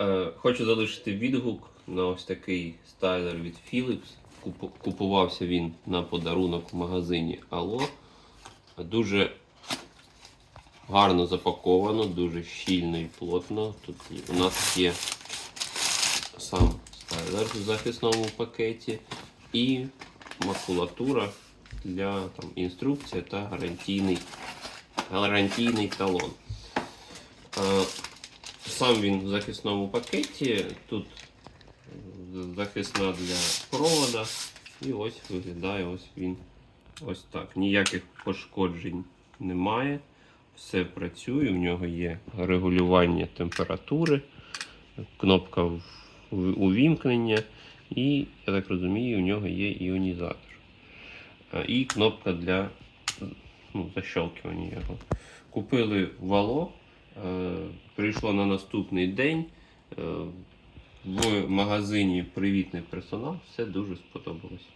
Е, Хочу залишити відгук на ось такий стайлер від Philips. Купувався він на подарунок в магазині Алло. Дуже гарно запаковано, дуже щільно і плотно. Тут у нас є сам стайлер в захисному пакеті і макулатура для там, інструкція та гарантійний, гарантійний талон. Е, Сам він в захисному пакеті. Тут е, захисна для провода. І ось виглядає ось він ось так. Ніяких пошкоджень немає. Все працює, в нього є регулювання температури, кнопка увімкнення, і, я так розумію, у нього є іонізатор. І кнопка для ну, защелкування його. Купили вало, е, прийшло на наступний день. Е, в магазині привітний персонал, все дуже сподобалось.